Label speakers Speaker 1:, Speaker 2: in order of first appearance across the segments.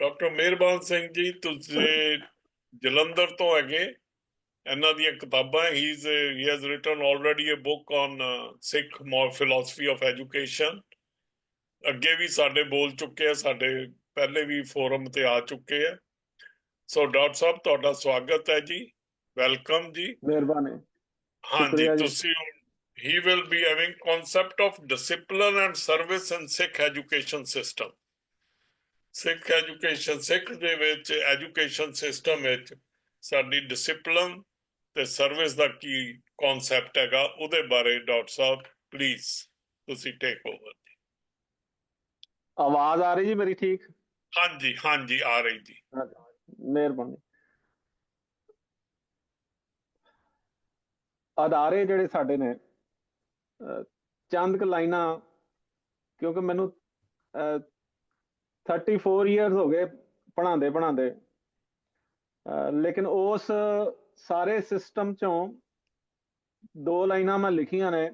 Speaker 1: Doctor ਮਿਹਰਬਾਨ ਸਿੰਘ ਜੀ ਤੁਸੀਂ ਜਲੰਧਰ ਤੋਂ ਹੈਗੇ। ਇਹਨਾਂ ਦੀਆਂ ਕਿਤਾਬਾਂ ਹੀ ਹੀ has written already a book on Sikh philosophy of education ਅੱਗੇ ਵੀ ਸਾਡੇ ਬੋਲ ਚੁੱਕੇ ਆ ਸਾਡੇ ਪਹਿਲੇ ਵੀ ਫੋਰਮ ਤੇ ਆ ਚੁੱਕੇ ਆ। ਸੋ ਡਾਕਟਰ ਸਾਹਿਬ ਤੁਹਾਡਾ ਸਵਾਗਤ ਹੈ ਜੀ। ਵੈਲਕਮ ਜੀ।
Speaker 2: ਮਿਹਰਬਾਨੀ।
Speaker 1: ਹਾਂਜੀ। ਤੁਸੀਂ he will be having concept of discipline and service in Sikh education system Sikh education Sikh ਦੇ ਵਿੱਚ ਐਜੂਕੇਸ਼ਨ ਸਿਸਟਮ ਵਿੱਚ ਸਾਡੀ ਡਿਸਪਲਿਨ ਤੇ ਸਰਵਿਸ ਦਾ ਕੀ ਕਨਸੈਪਟ ਹੈਗਾ ਉਹਦੇ ਬਾਰੇ ਡਾਕਟਰ ਸਾਹਿਬ ਪਲੀਜ਼ ਤੁਸੀਂ ਟੇਕ ਓਵਰ
Speaker 2: ਆਵਾਜ਼ ਆ ਰਹੀ ਜੀ ਮੇਰੀ ਠੀਕ?
Speaker 1: ਹਾਂਜੀ ਹਾਂਜੀ ਆ ਰਹੀ ਜੀ।
Speaker 2: ਮਿਹਰਬਾਨੀ। ਅਦਾਰੇ ਜਿਹੜੇ ਸਾਡੇ ਨੇ ਚੰਦ ਕੁ ਲਾਈਨਾਂ ਕਿਉਂਕਿ ਮੈਨੂੰ थर्टी फोर ईयर्स हो गए पढ़ाते पढ़ाते लेकिन उस सारे सिस्टम चों दो लाइना मैं लिखिया ने।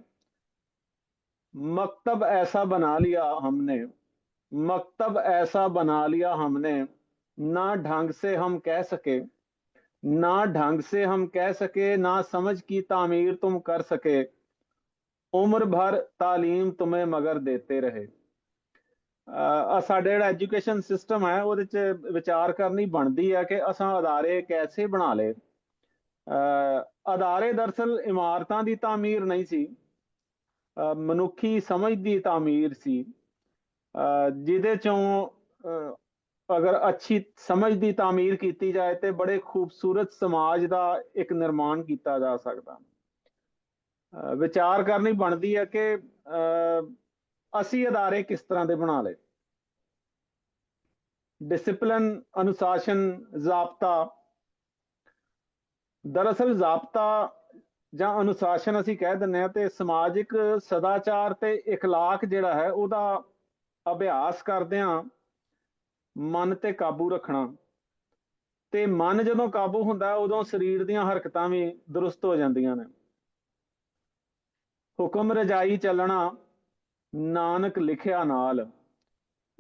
Speaker 2: मकतब ऐसा बना लिया हमने। मकतब ऐसा बना लिया हमने। ना ढंग से हम कह सके, ना ढंग से हम कह सके, ना समझ की तामीर तुम कर सके। उम्र भर तालीम तुम्हें मगर देते रहे। ਸਾਡੇ ਜਿਹੜਾ ਐਜੂਕੇਸ਼ਨ ਸਿਸਟਮ ਹੈ, ਉਹਦੇ ਚ ਵਿਚਾਰ ਕਰਨੀ ਬਣਦੀ ਹੈ ਕਿ ਅਸਾਂ ਅਦਾਰੇ ਕੈਸੇ ਬਣਾ ਲਏ। ਅਹ, ਅਦਾਰੇ ਦਰਸਲ ਇਮਾਰਤਾਂ ਦੀ ਤਾਮੀਰ ਨਹੀਂ ਸੀ। ਮਨੁੱਖੀ ਸਮਝ ਦੀ ਤਾਮੀਰ ਸੀ। ਅਹ, ਜਿਹਦੇ ਚੋਂ, ਅਹ, ਅਗਰ ਅੱਛੀ ਸਮਝ ਦੀ ਤਾਮੀਰ ਕੀਤੀ ਜਾਏ, ਤੇ ਬੜੇ ਖੂਬਸੂਰਤ ਸਮਾਜ ਦਾ ਇੱਕ ਨਿਰਮਾਣ ਕੀਤਾ ਜਾ ਸਕਦਾ। ਵਿਚਾਰ ਕਰਨੀ ਬਣਦੀ ਹੈ ਕਿ, ਅਹ ਅਸੀਂ ਅਦਾਰੇ ਕਿਸ ਤਰ੍ਹਾਂ ਦੇ ਬਣਾ ਲਏ ਡਿਸਪਲਿਨ ਅਨੁਸ਼ਾਸਨ ਜ਼ਾਬਤਾ ਦਰਅਸਲ ਜ਼ਾਬਤਾ ਜਾਂ ਅਨੁਸ਼ਾਸਨ ਅਸੀਂ ਕਹਿ ਦਿੰਦੇ ਆ ਤੇ ਸਮਾਜਿਕ ਸਦਾਚਾਰ ਤੇ اخلاق ਜਿਹੜਾ ਹੈ ਉਹਦਾ ਅਭਿਆਸ ਕਰਦਿਆਂ ਮਨ ਤੇ ਕਾਬੂ ਰੱਖਣਾ ਤੇ ਮਨ ਜਦੋਂ ਕਾਬੂ ਹੁੰਦਾ ਹੈ, ਉਦੋਂ ਸਰੀਰ ਦੀਆਂ ਹਰਕਤਾਂ ਵੀ ਦਰੁਸਤ ਹੋ ਜਾਂਦੀਆਂ ਨੇ ਹੁਕਮ ਰਜਾਈ ਚੱਲਣਾ ਨਾਨਕ ਲਿਖਿਆ ਨਾਲ।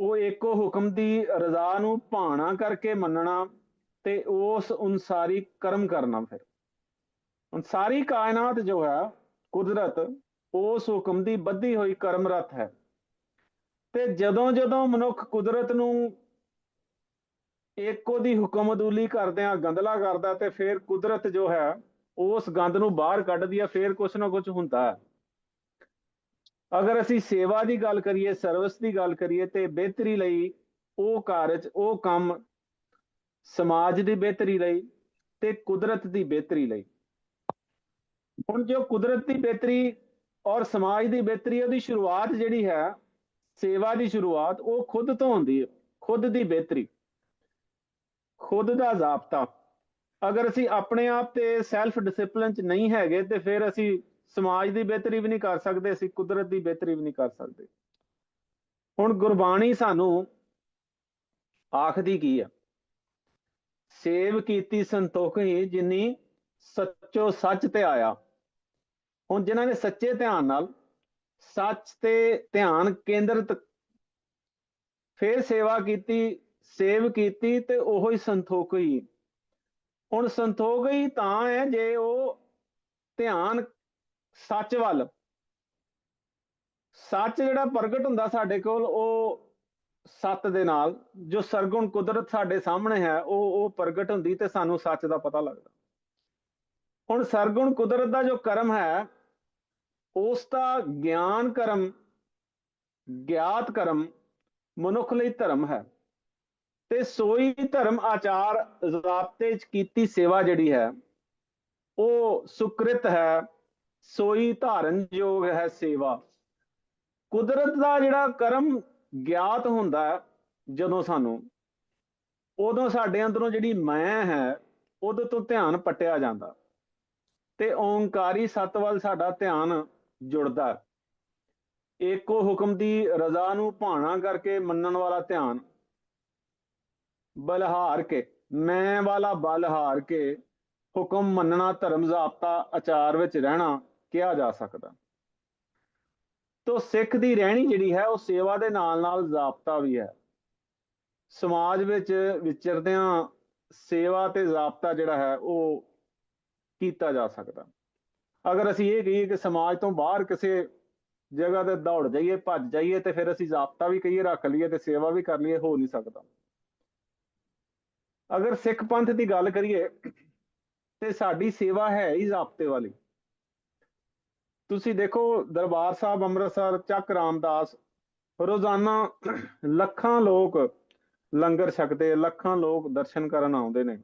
Speaker 2: ਉਹ ਇੱਕੋ ਹੁਕਮ ਦੀ ਰਜ਼ਾ ਨੂੰ ਭਾਣਾ ਕਰਕੇ ਮੰਨਣਾ ਤੇ ਉਸ ਅਨੁਸਾਰੀ ਕਰਮ ਕਰਨਾ ਫਿਰ। ਸਾਰੀ ਕਾਇਨਾਤ ਜੋ ਹੈ, ਕੁਦਰਤ, ਉਸ ਹੁਕਮ ਦੀ ਬੱਧੀ ਹੋਈ ਕਰਮਰਤ ਹੈ। ਤੇ ਜਦੋਂ ਜਦੋਂ ਮਨੁੱਖ ਕੁਦਰਤ ਨੂੰ ਇੱਕੋ ਦੀ ਹੁਕਮਦੂਲੀ ਕਰਦਿਆਂ ਗੰਦਲਾ ਕਰਦਾ ਤੇ ਫਿਰ ਕੁਦਰਤ ਜੋ ਹੈ, ਉਸ ਗੰਦ ਨੂੰ ਬਾਹਰ ਕੱਢਦੀ ਹੈ, ਫਿਰ ਕੁਛ ਨਾ ਕੁਛ ਹੁੰਦਾ ਹੈ। ਅਗਰ ਅਸੀਂ ਸੇਵਾ ਦੀ ਗੱਲ ਕਰੀਏ ਸਰਵਿਸ ਦੀ ਗੱਲ ਕਰੀਏ, ਤੇ ਬਿਹਤਰੀ ਲਈ ਉਹ ਕਾਰਜ, ਉਹ ਕੰਮ ਸਮਾਜ ਦੀ ਬਿਹਤਰੀ ਲਈ ਤੇ ਕੁਦਰਤ ਦੀ ਬਿਹਤਰੀ ਲਈ। ਹੁਣ ਜੋ ਕੁਦਰਤ ਦੀ ਬਿਹਤਰੀ ਔਰ ਸਮਾਜ ਦੀ ਬਿਹਤਰੀ, ਉਹਦੀ ਸ਼ੁਰੂਆਤ ਜਿਹੜੀ ਹੈ, ਸੇਵਾ ਦੀ ਸ਼ੁਰੂਆਤ, ਉਹ ਖੁਦ ਤੋਂ ਹੁੰਦੀ ਹੈ, ਖੁਦ ਦੀ ਬਿਹਤਰੀ। ਖੁਦ ਦਾ ਜ਼ਾਬਤਾ। ਅਗਰ ਅਸੀਂ ਆਪਣੇ ਆਪ ਤੇ ਸੈਲਫ ਡਿਸਪਲਿਨ ਚ ਨਹੀਂ ਹੈਗੇ, ਤੇ ਫਿਰ ਅਸੀਂ ਸਮਾਜ ਦੀ ਬਿਹਤਰੀ ਵੀ ਨਹੀਂ ਕਰ ਸਕਦੇ, ਅਸੀਂ ਕੁਦਰਤ ਦੀ ਬਿਹਤਰੀ ਵੀ ਨਹੀਂ ਕਰ ਸਕਦੇ। ਹੁਣ ਗੁਰਬਾਣੀ ਸਾਨੂੰ ਆਖਦੀ ਕੀ ਆ? ਸੇਵ ਕੀਤੀ ਸੰਤੋਖ ਹੀ ਜਿਨੀ ਸੱਚੋ ਸੱਚ ਤੇ ਆਇਆ। ਹੁਣ ਜਿਨ੍ਹਾਂ ਨੇ ਸੱਚੇ ਧਿਆਨ ਨਾਲ ਸੱਚ ਤੇ ਧਿਆਨ ਕੇਂਦਰਿਤ ਫਿਰ ਸੇਵਾ ਕੀਤੀ, ਸੇਵ ਕੀਤੀ ਤੇ ਉਹੋ ਹੀ ਸੰਤੋਖ ਹੀ। ਹੁਣ ਸੰਤੋਖ ਹੀ ਤਾਂ ਹੈ ਜੇ ਉਹ ਧਿਆਨ ਸੱਚ ਵੱਲ। ਸੱਚ ਜਿਹੜਾ ਪ੍ਰਗਟ ਹੁੰਦਾ ਸਾਡੇ ਕੋਲ, ਉਹ ਸੱਤ ਦੇ ਨਾਲ, ਜੋ ਸਰਗੁਣ ਕੁਦਰਤ ਸਾਡੇ ਸਾਹਮਣੇ ਹੈ, ਉਹ ਉਹ ਪ੍ਰਗਟ ਹੁੰਦੀ ਤੇ ਸਾਨੂੰ ਸੱਚ ਦਾ ਪਤਾ ਲੱਗਦਾ। ਹੁਣ ਸਰਗੁਣ ਕੁਦਰਤ ਦਾ ਜੋ ਕਰਮ ਹੈ, ਉਸ ਦਾ ਗਿਆਨ ਕਰਮ, ਗਿਆਤ ਕਰਮ ਮਨੁੱਖ ਲਈ ਧਰਮ ਹੈ। ਤੇ ਸੋਈ ਧਰਮ ਆਚਾਰ, ਜ਼ਾਬਤੇ ਚ ਕੀਤੀ ਸੇਵਾ ਜਿਹੜੀ ਹੈ, ਉਹ ਸੁਕ੍ਰਿਤ ਹੈ ਸੋਈ ਧਾਰਨ ਯੋਗ ਹੈ ਸੇਵਾ ਕੁਦਰਤ ਦਾ ਜਿਹੜਾ ਕਰਮ ਗਿਆਤ ਹੁੰਦਾ ਜਦੋਂ ਸਾਨੂੰ, ਉਦੋਂ ਸਾਡੇ ਅੰਦਰੋਂ ਜਿਹੜੀ ਮੈਂ ਹੈ, ਉਹਦੇ ਤੋਂ ਧਿਆਨ ਪਟਿਆ ਜਾਂਦਾ ਤੇ ਓੰਕਾਰੀ ਸੱਤ ਵੱਲ ਸਾਡਾ ਧਿਆਨ ਜੁੜਦਾ ਹੈ। ਏਕੋ ਹੁਕਮ ਦੀ ਰਜ਼ਾ ਨੂੰ ਭਾਣਾ ਕਰਕੇ ਮੰਨਣ ਵਾਲਾ ਧਿਆਨ, ਬਲਹਾਰ ਕੇ, ਮੈਂ ਵਾਲਾ ਬਲਹਾਰ ਕੇ, ਹੁਕਮ ਮੰਨਣਾ, ਧਰਮ ਜ਼ਾਬਤਾ ਆਚਾਰ ਵਿੱਚ ਰਹਿਣਾ ਕਿਹਾ ਜਾ ਸਕਦਾ। ਤੋ ਸਿੱਖ ਦੀ ਰਹਿਣੀ ਜਿਹੜੀ ਹੈ, ਉਹ ਸੇਵਾ ਦੇ ਨਾਲ ਨਾਲ ਜ਼ਾਬਤਾ ਵੀ ਹੈ। ਸਮਾਜ ਵਿੱਚ ਵਿਚਰਦਿਆਂ ਸੇਵਾ ਤੇ ਜ਼ਾਬਤਾ ਜਿਹੜਾ ਹੈ, ਉਹ ਕੀਤਾ ਜਾ ਸਕਦਾ। ਅਗਰ ਅਸੀਂ ਇਹ ਕਹੀਏ ਕਿ ਸਮਾਜ ਤੋਂ ਬਾਹਰ ਕਿਸੇ ਜਗ੍ਹਾ ਤੇ ਦੌੜ ਜਾਈਏ, ਭੱਜ ਜਾਈਏ, ਤੇ ਫਿਰ ਅਸੀਂ ਜ਼ਾਬਤਾ ਵੀ ਕਹੀਏ, ਰੱਖ ਲਈਏ ਤੇ ਸੇਵਾ ਵੀ ਕਰ ਲਈਏ, ਹੋ ਨਹੀਂ ਸਕਦਾ। ਅਗਰ ਸਿੱਖ ਪੰਥ ਦੀ ਗੱਲ ਕਰੀਏ, ਤੇ ਸਾਡੀ ਸੇਵਾ ਹੈ ਹੀ ਜ਼ਾਬਤੇ ਵਾਲੀ। ਤੁਸੀਂ ਦੇਖੋ ਦਰਬਾਰ ਸਾਹਿਬ ਅੰਮ੍ਰਿਤਸਰ ਚੱਕ ਰਾਮਦਾਸ, ਰੋਜ਼ਾਨਾ ਲੱਖਾਂ ਲੋਕ ਲੰਗਰ ਛਕਦੇ, ਲੱਖਾਂ ਲੋਕ ਦਰਸ਼ਨ ਕਰਨ ਆਉਂਦੇ ਨੇ।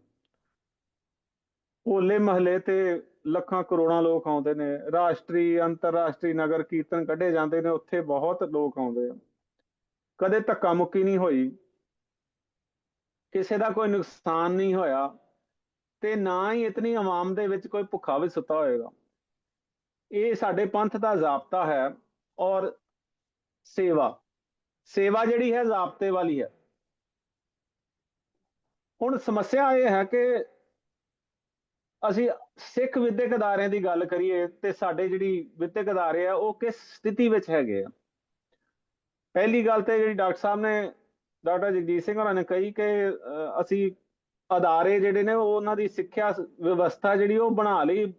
Speaker 2: ਹੋਲੇ ਮਹੱਲੇ ਤੇ ਲੱਖਾਂ ਕਰੋੜਾਂ ਲੋਕ ਆਉਂਦੇ ਨੇ। ਰਾਸ਼ਟਰੀ, ਅੰਤਰਰਾਸ਼ਟਰੀ ਨਗਰ ਕੀਰਤਨ ਕੱਢੇ ਜਾਂਦੇ ਨੇ, ਉੱਥੇ ਬਹੁਤ ਲੋਕ ਆਉਂਦੇ ਆ। ਕਦੇ ਧੱਕਾ ਮੁੱਕੀ ਨਹੀਂ ਹੋਈ। ਕਿਸੇ ਦਾ ਕੋਈ ਨੁਕਸਾਨ ਨਹੀਂ ਹੋਇਆ ਤੇ ਨਾ ਹੀ ਇਤਨੀ ਆਵਾਮ ਦੇ ਵਿੱਚ ਕੋਈ ਭੁੱਖਾ ਵੀ ਸੁੱਤਾ ਹੋਏਗਾ। ਇਹ ਸਾਡੇ ਪੰਥ ਦਾ ਜ਼ਾਬਤਾ ਹੈ ਔਰ ਸੇਵਾ। ਸੇਵਾ ਜਿਹੜੀ ਹੈ, ਜ਼ਾਬਤੇ ਵਾਲੀ ਹੈ। ਹੁਣ ਸਮੱਸਿਆ ਇਹ ਹੈ ਕਿ ਅਸੀਂ ਸਿੱਖ ਵਿਦਿਅਕ ਅਦਾਰਿਆਂ ਦੀ ਗੱਲ ਕਰੀਏ ਤੇ ਸਾਡੇ ਜਿਹੜੀ ਵਿਦਿਅਕ ਅਦਾਰੇ ਆ, ਉਹ ਕਿਸ ਸਥਿਤੀ ਵਿੱਚ ਹੈਗੇ ਆ? ਪਹਿਲੀ ਗੱਲ ਤੇ ਜਿਹੜੀ ਡਾਕਟਰ ਸਾਹਿਬ ਨੇ, ਡਾਕਟਰ ਜਗਜੀਤ ਸਿੰਘ ਹੋਰਾਂ ਨੇ ਕਹੀ ਕਿ ਅਸੀਂ ਅਦਾਰੇ ਜਿਹੜੇ ਨੇ, ਉਹ ਉਹਨਾਂ ਦੀ ਸਿੱਖਿਆ ਵਿਵਸਥਾ ਜਿਹੜੀ, ਉਹ ਬਣਾ ਲਈ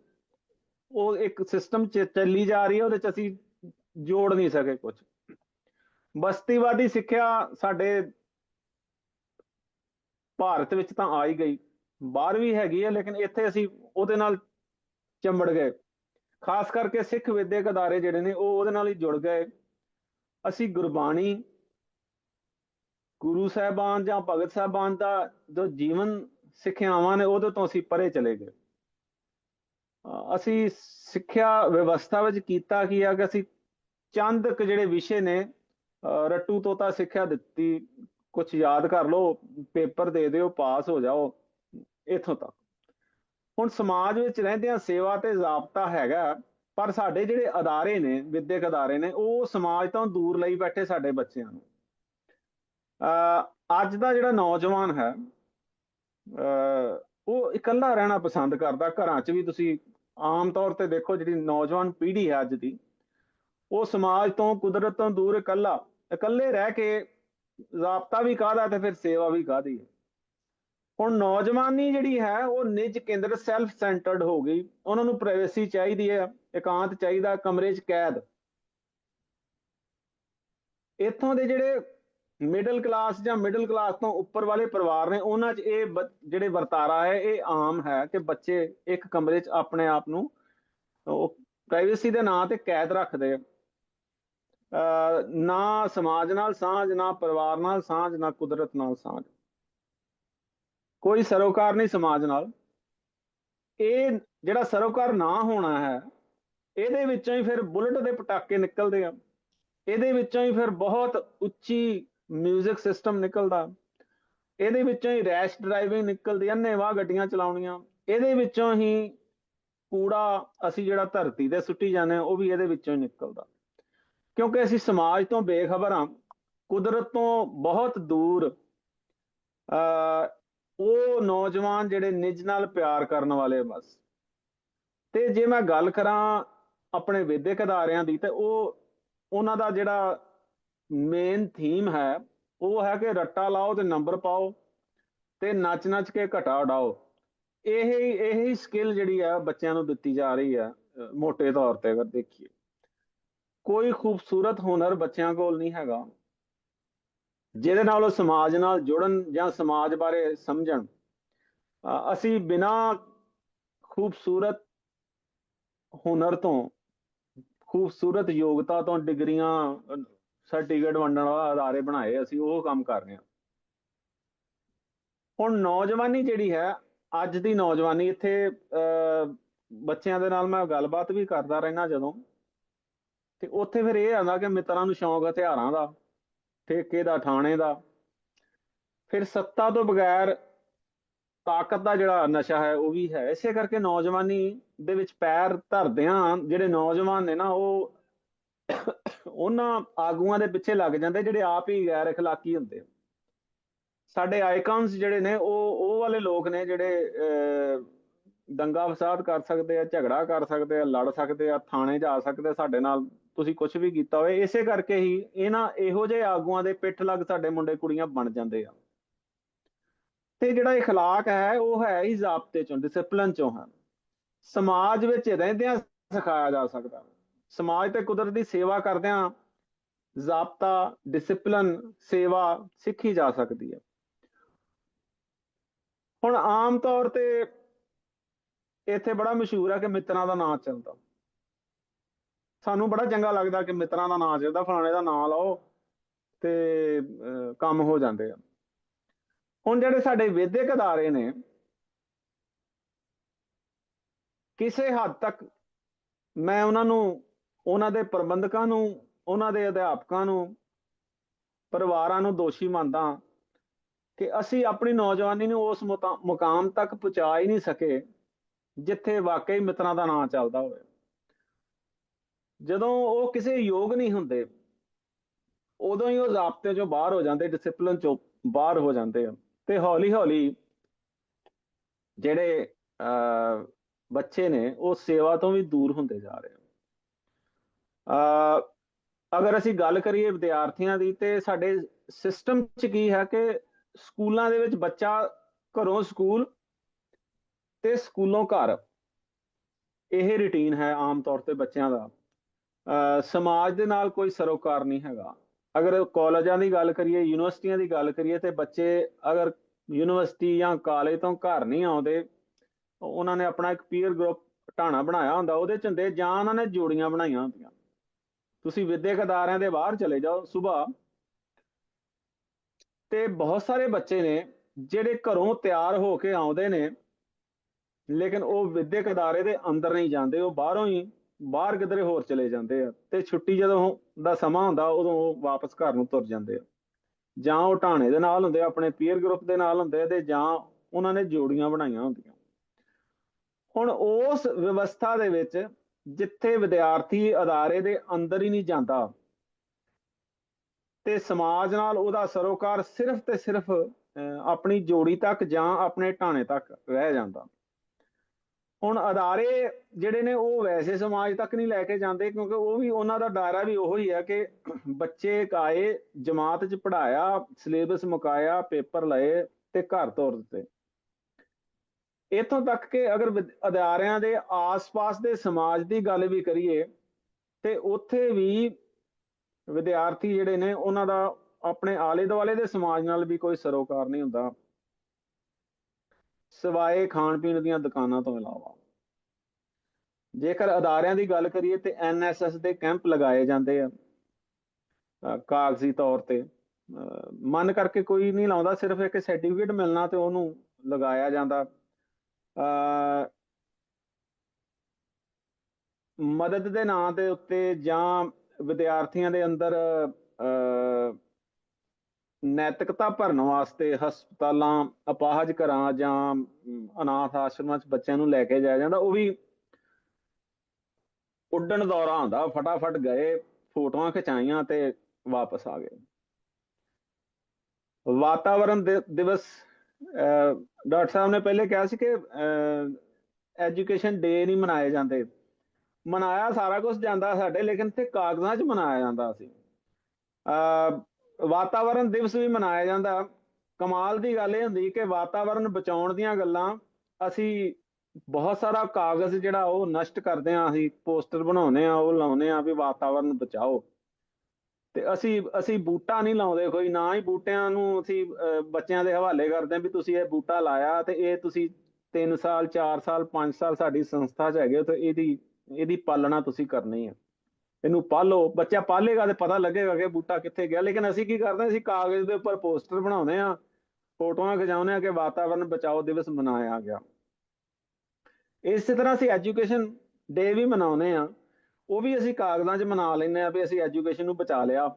Speaker 2: ਉਹ ਇੱਕ ਸਿਸਟਮ ਚ ਚੱਲੀ ਜਾ ਰਹੀ ਹੈ, ਉਹਦੇ ਚ ਅਸੀਂ ਜੋੜ ਨਹੀਂ ਸਕੇ ਕੁਝ ਬਸਤੀਵਾਦੀ ਸਿੱਖਿਆ ਸਾਡੇ ਭਾਰਤ ਵਿੱਚ ਤਾਂ ਆ ਹੀ ਗਈ। ਬਾਹਰ ਵੀ ਹੈਗੀ ਹੈ, ਲੇਕਿਨ ਇੱਥੇ ਅਸੀਂ ਉਹਦੇ ਨਾਲ ਚੰਬੜ ਗਏ। ਖਾਸ ਕਰਕੇ ਸਿੱਖ ਵਿਦਿਅਕ ਅਦਾਰੇ ਜਿਹੜੇ ਨੇ, ਉਹ ਉਹਦੇ ਨਾਲ ਹੀ ਜੁੜ ਗਏ। ਅਸੀਂ ਗੁਰਬਾਣੀ, ਗੁਰੂ ਸਾਹਿਬਾਨ ਜਾਂ ਭਗਤ ਸਾਹਿਬਾਨ ਦਾ ਜੋ ਜੀਵਨ ਸਿੱਖਿਆਵਾਂ ਨੇ, ਉਹਦੇ ਤੋਂ ਅਸੀਂ ਪਰੇ ਚਲੇ ਗਏ। ਅਸੀਂ ਸਿੱਖਿਆ ਵਿਵਸਥਾ ਵਿੱਚ ਕੀਤਾ ਕੀ ਆ ਕਿ ਅਸੀਂ ਚੰਦ ਕੁ ਜਿਹੜੇ ਵਿਸ਼ੇ ਨੇ ਅ, ਰੱਟੂ ਤੋਤਾ ਸਿੱਖਿਆ ਦਿੱਤੀ ਕੁਝ ਯਾਦ ਕਰ ਲਓ ਪੇਪਰ ਦੇ ਦਿਓ ਪਾਸ ਹੋ ਜਾਓ ਇੱਥੋਂ ਤੱਕ। ਹੁਣ ਸਮਾਜ ਵਿੱਚ ਰਹਿੰਦਿਆਂ ਸੇਵਾ ਤੇ ਜ਼ਾਬਤਾ ਹੈਗਾ ਪਰ ਸਾਡੇ ਜਿਹੜੇ ਅਦਾਰੇ ਨੇ ਵਿਦਿਅਕ ਅਦਾਰੇ ਨੇ ਉਹ ਸਮਾਜ ਤੋਂ ਦੂਰ ਲਈ ਬੈਠੇ ਸਾਡੇ ਬੱਚਿਆਂ ਨੂੰ। ਅਹ ਅੱਜ ਦਾ ਜਿਹੜਾ ਨੌਜਵਾਨ ਹੈ ਅਹ ਉਹ ਇਕੱਲਾ ਰਹਿਣਾ ਪਸੰਦ ਕਰਦਾ ਘਰਾਂ 'ਚ ਵੀ ਤੁਸੀਂ ਆਮ ਤੌਰ ਤੇ ਦੇਖੋ ਜਿਹੜੀ ਨੌਜਵਾਨ ਪੀੜ੍ਹੀ ਹੈ ਅੱਜ ਦੀ, ਉਹ ਸਮਾਜ ਤੋਂ ਕੁਦਰਤ ਤੋਂ ਦੂਰ ਇਕੱਲਾ, ਇਕੱਲੇ ਰਹਿ ਕੇ ਜ਼ਾਬਤਾ ਵੀ ਕਾਹਦਾ ਤੇ ਫਿਰ ਸੇਵਾ ਵੀ ਕਾਹਦੀ ਹੈ? ਹੁਣ ਨੌਜਵਾਨੀ ਜਿਹੜੀ ਹੈ, ਉਹ ਨਿਜ ਕੇਂਦਰ ਸੈਲਫ ਸੈਂਟਰਡ ਹੋ ਗਈ, ਉਹਨਾਂ ਨੂੰ ਪ੍ਰਾਈਵੇਸੀ ਚਾਹੀਦੀ ਹੈ, ਇਕਾਂਤ ਚਾਹੀਦਾ, ਕਮਰੇ 'ਚ ਕੈਦ। ਇੱਥੋਂ ਦੇ ਜਿਹੜੇ ਮਿਡਲ ਕਲਾਸ ਜਾਂ ਮਿਡਲ ਕਲਾਸ ਤੋਂ ਉੱਪਰ ਵਾਲੇ ਪਰਿਵਾਰ ਨੇ, ਉਹਨਾਂ 'ਚ ਇਹ ਜਿਹੜੇ ਵਰਤਾਰਾ ਹੈ, ਇਹ ਆਮ ਹੈ ਕਿ ਬੱਚੇ ਇੱਕ ਕਮਰੇ 'ਚ ਆਪਣੇ ਆਪ ਨੂੰ ਉਹ ਪ੍ਰਾਈਵੇਸੀ ਦੇ ਨਾਂ ਤੇ ਕੈਦ ਰੱਖਦੇ ਆ। ਨਾ ਸਮਾਜ ਨਾਲ ਸਾਂਝ, ਨਾ ਪਰਿਵਾਰ ਨਾਲ ਸਾਂਝ, ਨਾ ਕੁਦਰਤ ਨਾਲ ਸਾਂਝ। ਕੋਈ ਸਰੋਕਾਰ ਨਹੀਂ ਸਮਾਜ ਨਾਲ। ਇਹ ਜਿਹੜਾ ਸਰੋਕਾਰ ਨਾ ਹੋਣਾ ਹੈ, ਇਹਦੇ ਵਿੱਚੋਂ ਹੀ ਫਿਰ ਬੁਲਟ ਦੇ ਪਟਾਕੇ ਨਿਕਲਦੇ ਆ। ਇਹਦੇ ਵਿੱਚੋਂ ਹੀ ਫਿਰ ਬਹੁਤ ਉੱਚੀ 뮤직 ਸਿਸਟਮ ਨਿਕਲਦਾ। ਇਹਦੇ ਵਿੱਚੋਂ ਹੀ ਰੈਸ਼ ਡਰਾਈਵਿੰਗ ਨਿਕਲਦੀ ਅੰਨੇਵਾਹ ਗੱਡੀਆਂ ਚਲਾਉਣੀਆਂ। ਇਹਦੇ ਵਿੱਚੋਂ ਹੀ ਕੂੜਾ, ਅਸੀਂ ਜਿਹੜਾ ਧਰਤੀ ਤੇ ਸੁੱਟੀ ਜਾਂਦੇ ਉਹ ਵੀ ਇਹਦੇ ਵਿੱਚੋਂ ਹੀ ਨਿਕਲਦਾ। ਕਿਉਂਕਿ ਅਸੀਂ ਸਮਾਜ ਤੋਂ ਬੇਖਬਰ ਹਾਂ, ਕੁਦਰਤ ਤੋਂ ਬਹੁਤ ਦੂਰ ਅ ਉਹ ਨੌਜਵਾਨ ਜਿਹੜੇ ਨਿਜ ਨਾਲ ਪਿਆਰ ਕਰਨ ਵਾਲੇ ਬਸ। ਤੇ ਜੇ ਮੈਂ ਗੱਲ ਕਰਾਂ ਆਪਣੇ ਵਿਦਿਅਕ ਅਦਾਰਿਆਂ ਦੀ, ਤੇ ਉਹ, ਉਹਨਾਂ ਦਾ ਜਿਹੜਾ ਮੇਨ ਥੀਮ ਹੈ ਉਹ ਹੈ ਕਿ ਰੱਟਾ ਲਾਓ ਤੇ ਨੰਬਰ ਪਾਓ ਤੇ ਨੱਚ ਨੱਚ ਕੇ ਘਟਾ ਉਡਾਓ। ਇਹ ਇਹ ਸਕਿੱਲ ਜਿਹੜੀ ਆ ਬੱਚਿਆਂ ਨੂੰ ਦਿੱਤੀ ਜਾ ਰਹੀ ਆ ਅ, ਮੋٹے ਤੌਰ ਤੇ ਅਗਰ ਦੇਖੀਏ। ਕੋਈ ਖੂਬਸੂਰਤ ਹੁਨਰ ਬੱਚਿਆਂ ਕੋਲ ਨਹੀਂ ਹੈਗਾ। ਜਿਹਦੇ ਨਾਲ ਉਹ ਸਮਾਜ ਨਾਲ ਜੁੜਨ ਜਾਂ ਸਮਾਜ ਬਾਰੇ ਸਮਝਣ। ਅਸੀਂ ਬਿਨਾ ਖੂਬਸੂਰਤ ਹੁਨਰ ਤੋਂ ਖੂਬਸੂਰਤ ਯੋਗਤਾ ਤੋਂ ਡਿਗਰੀਆਂ ਸਰਟੀਫਿਕੇਟ ਵੰਡਣ ਵਾਲਾ ਅਦਾਰੇ ਬਣਾਏ, ਅਸੀਂ ਉਹ ਕੰਮ ਕਰ ਰਹੇ ਹਾਂ। ਹੁਣ ਨੌਜਵਾਨੀ ਜਿਹੜੀ ਹੈ, ਅੱਜ ਦੀ ਨੌਜਵਾਨੀ, ਇੱਥੇ ਬੱਚਿਆਂ ਦੇ ਨਾਲ ਮੈਂ ਗੱਲਬਾਤ ਵੀ ਕਰਦਾ ਰਹਿਣਾ ਜਦੋਂ। ਤੇ ਉੱਥੇ ਫਿਰ ਇਹ ਆਉਂਦਾ ਕਿ ਮਿੱਤਰਾਂ ਨੂੰ ਸ਼ੌਂਕ ਹਥਿਆਰਾਂ ਦਾ, ਠੇਕੇ ਦਾ, ਥਾਣੇ ਦਾ। ਫਿਰ ਸੱਤਾ ਤੋਂ ਬਗੈਰ ਤਾਕਤ ਦਾ ਜਿਹੜਾ ਨਸ਼ਾ ਹੈ, ਉਹ ਵੀ ਹੈ। ਇਸੇ ਕਰਕੇ ਨੌਜਵਾਨੀ ਦੇ ਵਿੱਚ ਪੈਰ ਧਰਦਿਆਂ ਜਿਹੜੇ ਨੌਜਵਾਨ ਨੇ ਨਾ, ਉਹ ਉਹਨਾਂ ਆਗੂਆਂ ਦੇ ਪਿੱਛੇ ਲੱਗ ਜਾਂਦੇ ਜਿਹੜੇ ਆਪ ਹੀ ਗੈਰ اخلاقی ਹੁੰਦੇ ਆ। ਸਾਡੇ ਆਈਕਨਸ ਜਿਹੜੇ ਨੇ ਉਹ ਉਹ ਵਾਲੇ ਲੋਕ ਨੇ ਜਿਹੜੇ ਅਹ, ਦੰਗਾ ਫਸਾਦ ਕਰ ਸਕਦੇ ਆ ਝਗੜਾ ਕਰ ਸਕਦੇ ਆ ਲੜ ਸਕਦੇ ਆ ਥਾਣੇ ਜਾ ਸਕਦੇ ਆ ਸਾਡੇ ਨਾਲ ਤੁਸੀਂ ਕੁਝ ਵੀ ਕੀਤਾ ਹੋਵੇ ਇਸੇ ਕਰਕੇ ਹੀ ਇਹਨਾਂ ਇਹੋ ਜਿਹੇ ਆਗੂਆਂ ਦੇ ਪਿੱਠ ਲੱਗ ਸਾਡੇ ਮੁੰਡੇ ਕੁੜੀਆਂ ਬਣ ਜਾਂਦੇ ਆ ਤੇ ਜਿਹੜਾ اخلاق ਹੈ ਉਹ ਹੈ ਹੀ ਜ਼ਾਬਤੇ ਚੋਂ ਡਿਸਪਲਿਨ ਚੋਂ ਹੈ ਸਮਾਜ ਵਿੱਚ ਰਹਿੰਦਿਆਂ ਸਿਖਾਇਆ ਜਾ ਸਕਦਾ ਸਮਾਜ ਤੇ ਕੁਦਰਤ ਦੀ ਸੇਵਾ ਕਰਦਿਆਂ ਜ਼ਾਬਤਾ ਡਿਸਪਲਿਨ ਸੇਵਾ ਸਿੱਖੀ ਜਾ ਸਕਦੀ ਹੈ। ਹੁਣ ਆਮ ਤੌਰ ਤੇ ਇੱਥੇ ਬੜਾ ਮਸ਼ਹੂਰ ਹੈ ਕਿ ਮਿੱਤਰਾਂ ਦਾ ਨਾਂ ਚੱਲਦਾ। ਸਾਨੂੰ ਬੜਾ ਚੰਗਾ ਲੱਗਦਾ ਕਿ ਮਿੱਤਰਾਂ ਦਾ ਨਾਂ ਚੱਲਦਾ, ਫਲਾਣੇ ਦਾ ਨਾਂ ਲਾਓ ਤੇ ਕੰਮ ਹੋ ਜਾਂਦੇ ਆ। ਹੁਣ ਜਿਹੜੇ ਸਾਡੇ ਵਿਦਿਅਕ ਅਦਾਰੇ ਨੇ, ਕਿਸੇ ਹੱਦ ਤੱਕ ਮੈਂ ਉਹਨਾਂ ਨੂੰ ਉਹਨਾਂ ਦੇ ਪ੍ਰਬੰਧਕਾਂ ਨੂੰ ਉਹਨਾਂ ਦੇ ਅਧਿਆਪਕਾਂ ਨੂੰ ਪਰਿਵਾਰਾਂ ਨੂੰ ਦੋਸ਼ੀ ਮੰਨਦਾ ਕਿ ਅਸੀਂ ਆਪਣੀ ਨੌਜਵਾਨੀ ਨੂੰ ਉਸ ਮੁਤਾ- ਮੁਕਾਮ ਤੱਕ ਪਹੁੰਚਾ ਹੀ ਨਹੀਂ ਸਕੇ ਜਿੱਥੇ ਵਾਕਈ ਮਿੱਤਰਾਂ ਦਾ ਨਾਂ ਚੱਲਦਾ ਹੋਵੇ। ਜਦੋਂ ਉਹ ਕਿਸੇ ਯੋਗ ਨਹੀਂ ਹੁੰਦੇ ਉਦੋਂ ਹੀ ਉਹ ਜ਼ਾਬਤੇ ਚੋਂ ਬਾਹਰ ਹੋ ਜਾਂਦੇ ਡਿਸਪਲਿਨ ਚੋਂ ਬਾਹਰ ਹੋ ਜਾਂਦੇ ਆ ਤੇ ਹੌਲੀ ਹੌਲੀ ਜਿਹੜੇ ਅਹ, ਬੱਚੇ ਨੇ ਉਹ ਸੇਵਾ ਤੋਂ ਵੀ ਦੂਰ ਹੁੰਦੇ ਜਾ ਰਹੇ ਆ। ਅਗਰ ਅਸੀਂ ਗੱਲ ਕਰੀਏ ਵਿਦਿਆਰਥੀਆਂ ਦੀ, ਤੇ ਸਾਡੇ ਸਿਸਟਮ 'ਚ ਕੀ ਹੈ ਕਿ ਸਕੂਲਾਂ ਦੇ ਵਿੱਚ ਬੱਚਾ ਘਰੋਂ ਸਕੂਲ ਤੇ ਸਕੂਲੋਂ ਘਰ, ਇਹ ਰੁਟੀਨ ਹੈ ਆਮ ਤੌਰ ਤੇ ਬੱਚਿਆਂ ਦਾ। ਸਮਾਜ ਦੇ ਨਾਲ ਕੋਈ ਸਰੋਕਾਰ ਨਹੀਂ ਹੈਗਾ। ਅਗਰ ਕਾਲਜਾਂ ਦੀ ਗੱਲ ਕਰੀਏ, ਯੂਨੀਵਰਸਿਟੀਆਂ ਦੀ ਗੱਲ ਕਰੀਏ, ਤੇ ਬੱਚੇ ਅਗਰ ਯੂਨੀਵਰਸਿਟੀ ਜਾਂ ਕਾਲਜ ਤੋਂ ਘਰ ਨਹੀਂ ਆਉਂਦੇ, ਉਹਨਾਂ ਨੇ ਆਪਣਾ ਇੱਕ ਪੀਅਰ ਗਰੁੱਪ ਢਾਣਾ ਬਣਾਇਆ ਹੁੰਦਾ, ਉਹਦੇ ਚ ਹੁੰਦੇ ਜਾਂ ਉਹਨਾਂ ਨੇ ਜੋੜੀਆਂ ਬਣਾਈਆਂ ਹੁੰਦੀਆਂ। ਤੁਸੀਂ ਵਿਦਿਅਕ ਅਦਾਰਿਆਂ ਦੇ ਬਾਹਰ ਚਲੇ ਜਾਓ ਸਵੇਰ। ਤੇ ਬਹੁਤ ਸਾਰੇ ਬੱਚੇ ਨੇ ਜਿਹੜੇ ਘਰੋਂ ਤਿਆਰ ਹੋ ਕੇ ਆਉਂਦੇ ਨੇ, ਲੇਕਿਨ ਉਹ ਵਿਦਿਅਕ ਅਦਾਰੇ ਦੇ ਅੰਦਰ ਨਹੀਂ ਜਾਂਦੇ, ਉਹ ਬਾਹਰੋਂ ਹੀ, ਬਾਹਰ ਕਿਧਰੇ ਹੋਰ ਚਲੇ ਜਾਂਦੇ ਆ। ਤੇ ਛੁੱਟੀ ਜਦੋਂ ਦਾ ਸਮਾਂ ਹੁੰਦਾ, ਉਦੋਂ ਉਹ ਵਾਪਸ ਘਰ ਨੂੰ ਤੁਰ ਜਾਂਦੇ ਆ। ਜਾਂ ਉਹ ਢਾਣੇ ਦੇ ਨਾਲ ਹੁੰਦੇ ਆ, ਆਪਣੇ ਪੀਅਰ ਗਰੁੱਪ ਦੇ ਨਾਲ ਹੁੰਦੇ ਆ, ਤੇ ਜਾਂ ਉਹਨਾਂ ਨੇ ਜੋੜੀਆਂ ਬਣਾਈਆਂ ਹੁੰਦੀਆਂ। ਹੁਣ ਉਸ ਵਿਵਸਥਾ ਦੇ ਵਿੱਚ ਜਿੱਥੇ ਵਿਦਿਆਰਥੀ ਅਦਾਰੇ ਦੇ ਅੰਦਰ ਹੀ ਨਹੀਂ ਜਾਂਦਾ ਤੇ ਸਮਾਜ ਨਾਲ ਉਹਦਾ ਸਰੋਕਾਰ ਸਿਰਫ ਤੇ ਸਿਰਫ ਅਹ, ਆਪਣੀ ਜੋੜੀ ਤੱਕ ਜਾਂ ਆਪਣੇ ਟਾਣੇ ਤੱਕ ਰਹਿ ਜਾਂਦਾ। ਹੁਣ ਅਦਾਰੇ ਜਿਹੜੇ ਨੇ ਉਹ ਵੈਸੇ ਸਮਾਜ ਤੱਕ ਨਹੀਂ ਲੈ ਕੇ ਜਾਂਦੇ ਕਿਉਂਕਿ ਉਹ ਵੀ ਉਹਨਾਂ ਦਾ ਦਾਇਰਾ ਵੀ ਉਹੋ ਹੀ ਹੈ ਕਿ ਬੱਚੇ ਆਏ ਜਮਾਤ 'ਚ ਪੜਾਇਆ ਸਿਲੇਬਸ ਮੁਕਾਇਆ ਪੇਪਰ ਲਏ ਤੇ ਘਰ ਤੋਰ ਦਿੱਤੇ। ਇਥੋਂ ਤੱਕ ਕਿ ਅਗਰ ਅਦਾਰਿਆਂ ਦੇ ਆਸ-ਪਾਸ ਦੇ ਸਮਾਜ ਦੀ ਗੱਲ ਵੀ ਕਰੀਏ, ਤੇ ਉੱਥੇ ਵੀ ਵਿਦਿਆਰਥੀ ਜਿਹੜੇ ਨੇ, ਉਹਨਾਂ ਦਾ ਆਪਣੇ ਆਲੇ-ਦੁਆਲੇ ਦੇ ਸਮਾਜ ਨਾਲ ਵੀ ਕੋਈ ਸਰੋਕਾਰ ਨਹੀਂ ਹੁੰਦਾ। ਸਿਵਾਏ ਖਾਣ ਪੀਣ ਦੀਆਂ ਦੁਕਾਨਾਂ ਤੋਂ ਇਲਾਵਾ। ਜੇਕਰ ਅਦਾਰਿਆਂ ਦੀ ਗੱਲ ਕਰੀਏ, ਤੇ ਐਨਐਸਐਸ ਦੇ ਕੈਂਪ ਲਗਾਏ ਜਾਂਦੇ ਆ ਕਾਗਜ਼ੀ ਤੌਰ ਤੇ। ਮਨ ਕਰਕੇ ਕੋਈ ਨਹੀਂ ਲਾਉਂਦਾ, ਸਿਰਫ ਇੱਕ ਸਰਟੀਫਿਕੇਟ ਮਿਲਣਾ ਤੇ ਉਹਨੂੰ ਲਗਾਇਆ ਜਾਂਦਾ। ਮਦਦ ਦੇ ਨਾਂ ਦੇ ਉੱਤੇ ਜਾਂ ਵਿਦਿਆਰਥੀਆਂ ਦੇ ਅੰਦਰ, ਅਹ ਨੈਤਿਕਤਾ ਭਰਨ ਵਾਸਤੇ ਹਸਪਤਾਲਾਂ, ਅਪਾਹਜ ਘਰਾਂ ਜਾਂ ਅਨਾਥ ਆਸ਼ਰਮਾਂ 'ਚ ਬੱਚਿਆਂ ਨੂੰ ਲੈ ਕੇ ਜਾਇਆ ਜਾਂਦਾ, ਉਹ ਵੀ ਉੱਡਣ ਦੌਰਾ ਹੁੰਦਾ ਫਟਾਫਟ ਗਏ, ਫੋਟੋਆਂ ਖਿਚਾਈਆਂ ਤੇ ਵਾਪਸ ਆ ਗਏ। ਵਾਤਾਵਰਣ ਦਿਵਸ ਡਾਕਟਰ ਸਾਹਿਬ ਨੇ ਪਹਿਲੇ ਕਿਹਾ ਸੀ ਕਿ ਐਜੂਕੇਸ਼ਨ ਡੇ ਨਹੀਂ ਮਨਾਏ ਜਾਂਦੇ। ਮਨਾਇਆ ਸਾਰਾ ਕੁਝ ਜਾਂਦਾ ਸਾਡੇ ਲੇਕਿਨ ਤੇ ਕਾਗਜ਼ਾਂ 'ਚ ਮਨਾਇਆ ਜਾਂਦਾ ਸੀ। ਅਹ, ਵਾਤਾਵਰਣ ਦਿਵਸ ਵੀ ਮਨਾਇਆ ਜਾਂਦਾ। ਕਮਾਲ ਦੀ ਗੱਲ ਇਹ ਹੁੰਦੀ ਕਿ ਵਾਤਾਵਰਣ ਬਚਾਉਣ ਦੀਆਂ ਗੱਲਾਂ ਅਸੀਂ ਬਹੁਤ ਸਾਰਾ ਕਾਗਜ਼ ਜਿਹੜਾ ਉਹ ਨਸ਼ਟ ਕਰਦੇ ਆ ਅਸੀਂ ਪੋਸਟਰ ਬਣਾਉਨੇ ਆ ਉਹ ਲਾਉਨੇ ਆ ਵੀ ਵਾਤਾਵਰਣ ਬਚਾਓ। ਤੇ ਅਸੀਂ ਅਸੀਂ ਬੂਟਾ ਨਹੀਂ ਲਾਉਂਦੇ ਕੋਈ, ਨਾ ਹੀ ਬੂਟਿਆਂ ਨੂੰ ਅਸੀਂ ਬੱਚਿਆਂ ਦੇ ਹਵਾਲੇ ਕਰਦੇ ਹਾਂ ਵੀ ਤੁਸੀਂ ਇਹ ਬੂਟਾ ਲਾਇਆ ਤੇ ਇਹ ਤੁਸੀਂ 3 ਸਾਲ 4 ਸਾਲ 5 ਸਾਲ ਸਾਡੀ ਸੰਸਥਾ 'ਚ ਹੈਗੇ ਹੋ ਤੇ ਇਹਦੀ ਇਹਦੀ ਪਾਲਣਾ ਤੁਸੀਂ ਕਰਨੀ ਹੈ। ਇਹਨੂੰ ਪਾਲੋ, ਬੱਚਾ ਪਾਲੇਗਾ ਤੇ ਪਤਾ ਲੱਗੇਗਾ ਕਿ ਬੂਟਾ ਕਿੱਥੇ ਗਿਆ। ਲੇਕਿਨ ਅਸੀਂ ਕੀ ਕਰਦੇ ਹਾਂ, ਅਸੀਂ ਕਾਗਜ਼ ਦੇ ਉੱਪਰ ਪੋਸਟਰ ਬਣਾਉਂਦੇ ਆ ਫੋਟੋਆਂ ਖਿਚਾਉਂਦੇ ਆ ਕਿ ਵਾਤਾਵਰਣ ਬਚਾਓ ਦਿਵਸ ਮਨਾਇਆ ਗਿਆ। ਇਸੇ ਤਰ੍ਹਾਂ ਅਸੀਂ ਐਜੂਕੇਸ਼ਨ ਡੇ ਵੀ ਮਨਾਉਂਦੇ ਆ ਉਹ ਵੀ ਅਸੀਂ ਕਾਗਜ਼ਾਂ 'ਚ ਮਨਾ ਲੈਂਦੇ ਆ ਵੀ ਅਸੀਂ ਐਜੂਕੇਸ਼ਨ ਨੂੰ ਬਚਾ ਲਿਆ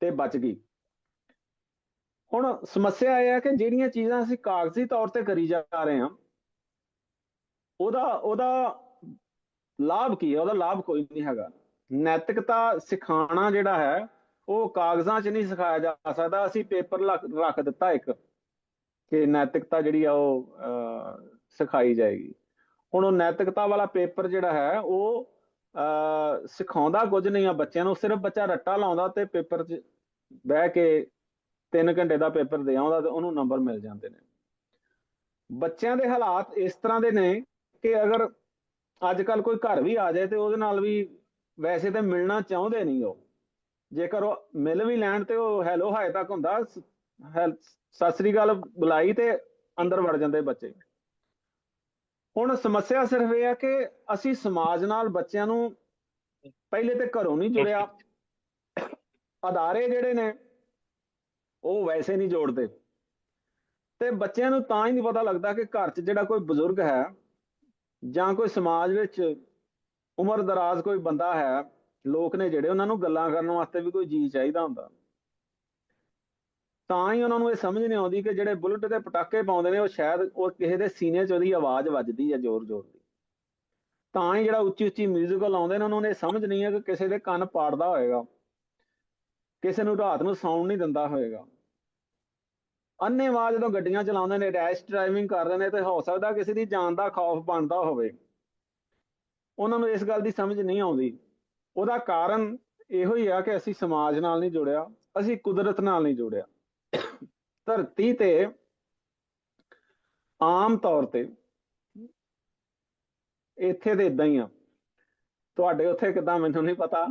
Speaker 2: ਤੇ ਬਚ ਗਈ। ਹੁਣ ਸਮੱਸਿਆ ਇਹ ਹੈ ਕਿ ਜਿਹੜੀਆਂ ਚੀਜ਼ਾਂ ਅਸੀਂ ਕਾਗਜ਼ੀ ਤੌਰ ਤੇ ਕਰੀ ਜਾ ਰਹੇ ਹਾਂ ਉਹਦਾ ਉਹਦਾ ਲਾਭ ਕੀ ਹੈ? ਉਹਦਾ ਲਾਭ ਕੋਈ ਨਹੀਂ ਹੈਗਾ। ਨੈਤਿਕਤਾ ਸਿਖਾਉਣਾ ਜਿਹੜਾ ਹੈ ਉਹ ਕਾਗਜ਼ਾਂ 'ਚ ਨਹੀਂ ਸਿਖਾਇਆ ਜਾ ਸਕਦਾ। ਅਸੀਂ ਪੇਪਰ ਰੱਖ ਦਿੱਤਾ ਇੱਕ ਕਿ ਨੈਤਿਕਤਾ ਜਿਹੜੀ ਆ ਉਹ ਅਹ, ਸਿਖਾਈ ਜਾਏਗੀ। ਹੁਣ ਉਹ ਨੈਤਿਕਤਾ ਵਾਲਾ ਪੇਪਰ ਜਿਹੜਾ ਹੈ ਉਹ ਸਿਖਾਉਂਦਾ ਕੁਝ ਨਹੀਂ ਆ ਬੱਚਿਆਂ ਨੂੰ, ਸਿਰਫ ਬੱਚਾ ਰੱਟਾ ਲਾਉਂਦਾ ਤੇ ਪੇਪਰ 'ਚ ਬਹਿ ਕੇ 3 ਘੰਟੇ ਦਾ ਪੇਪਰ ਦੇ ਆਉਂਦਾ ਤੇ ਉਹਨੂੰ ਨੰਬਰ ਮਿਲ ਜਾਂਦੇ ਨੇ। ਬੱਚਿਆਂ ਦੇ ਹਾਲਾਤ ਇਸ ਤਰ੍ਹਾਂ ਦੇ ਨੇ ਕਿ ਅਗਰ ਅੱਜ ਕੱਲ ਕੋਈ ਘਰ ਵੀ ਆ ਜਾਏ ਤੇ ਉਹਦੇ ਨਾਲ ਵੀ ਵੈਸੇ ਤੇ ਮਿਲਣਾ ਚਾਹੁੰਦੇ ਨਹੀਂ ਉਹ। ਜੇਕਰ ਉਹ ਮਿਲ ਵੀ ਲੈਣ ਤੇ ਉਹ ਹੈਲੋ ਹਾਏ ਤੱਕ ਹੁੰਦਾ ਸਤਿ ਸ੍ਰੀ ਅਕਾਲ ਬੁਲਾਈ ਤੇ ਅੰਦਰ ਵੜ ਜਾਂਦੇ ਬੱਚੇ। ਹੁਣ ਸਮੱਸਿਆ ਸਿਰਫ ਇਹ ਹੈ ਕਿ ਅਸੀਂ ਸਮਾਜ ਨਾਲ ਬੱਚਿਆਂ ਨੂੰ ਪਹਿਲੇ ਤੇ ਘਰੋਂ ਨਹੀਂ ਜੁੜਿਆ। ਅਦਾਰੇ ਜਿਹੜੇ ਨੇ, ਉਹ ਵੈਸੇ ਨਹੀਂ ਜੋੜਦੇ। ਤੇ ਬੱਚਿਆਂ ਨੂੰ ਤਾਂ ਹੀ ਨਹੀਂ ਪਤਾ ਲੱਗਦਾ ਕਿ ਘਰ 'ਚ ਜਿਹੜਾ ਕੋਈ ਬਜ਼ੁਰਗ ਹੈ ਜਾਂ ਕੋਈ ਸਮਾਜ ਵਿੱਚ ਉਮਰ ਦਰਾਜ਼ ਕੋਈ ਬੰਦਾ ਹੈ, ਲੋਕ ਨੇ ਜਿਹੜੇ ਉਹਨਾਂ ਨੂੰ ਗੱਲਾਂ ਕਰਨ ਵਾਸਤੇ ਵੀ ਕੋਈ ਜੀ ਚਾਹੀਦਾ ਹੁੰਦਾ। ਤਾਂ ਹੀ ਉਹਨਾਂ ਨੂੰ ਇਹ ਸਮਝ ਨਹੀਂ ਆਉਂਦੀ ਕਿ ਜਿਹੜੇ ਬੁਲਟ ਦੇ ਪਟਾਕੇ ਪਾਉਂਦੇ ਨੇ ਉਹ ਸ਼ਾਇਦ ਉਹ ਕਿਸੇ ਦੇ ਸੀਨੇ 'ਚ ਉਹਦੀ ਆਵਾਜ਼ ਵੱਜਦੀ ਹੈ ਜ਼ੋਰ-ਜ਼ੋਰ ਦੀ ਤਾਂ ਹੀ ਜਿਹੜਾ ਉੱਚੀ ਉੱਚੀ 뮤지컬 ਲਾਉਂਦੇ ਨੇ ਉਹਨਾਂ ਨੂੰ ਇਹ ਸਮਝ ਨਹੀਂ ਹੈ ਕਿ ਕਿਸੇ ਦੇ ਕੰਨ ਪਾੜਦਾ ਹੋਏਗਾ ਕਿਸੇ ਨੂੰ ਰਾਤ ਨੂੰ ਸੌਣ ਨਹੀਂ ਦਿੰਦਾ ਹੋਏਗਾ ਅੰਨੇਵਾਹ ਜਦੋਂ ਗੱਡੀਆਂ ਚਲਾਉਂਦੇ ਨੇ ਰੈਸ਼ ਡਰਾਈਵਿੰਗ ਕਰਦੇ ਨੇ ਤੇ ਹੋ ਸਕਦਾ ਕਿਸੇ ਦੀ ਜਾਨ ਦਾ ਖੌਫ ਬਣਦਾ ਹੋਵੇ ਉਹਨਾਂ ਨੂੰ ਇਸ ਗੱਲ ਦੀ ਸਮਝ ਨਹੀਂ ਆਉਂਦੀ ਉਹਦਾ ਕਾਰਨ ਇਹੋ ਹੀ ਆ ਕਿ ਅਸੀਂ ਸਮਾਜ ਨਾਲ ਨਹੀਂ ਜੁੜਿਆ ਅਸੀਂ ਕੁਦਰਤ ਨਾਲ ਨਹੀਂ ਜੁੜਿਆ ਧਰਤੀ ਤੇ ਆਮ ਤੌਰ ਤੇ ਇੱਥੇ ਤੇ ਇਦਾਂ ਹੀ ਆ। ਤੁਹਾਡੇ ਉੱਥੇ ਕਿਦਾਂ ਮੈਨੂੰ ਨਹੀਂ ਪਤਾ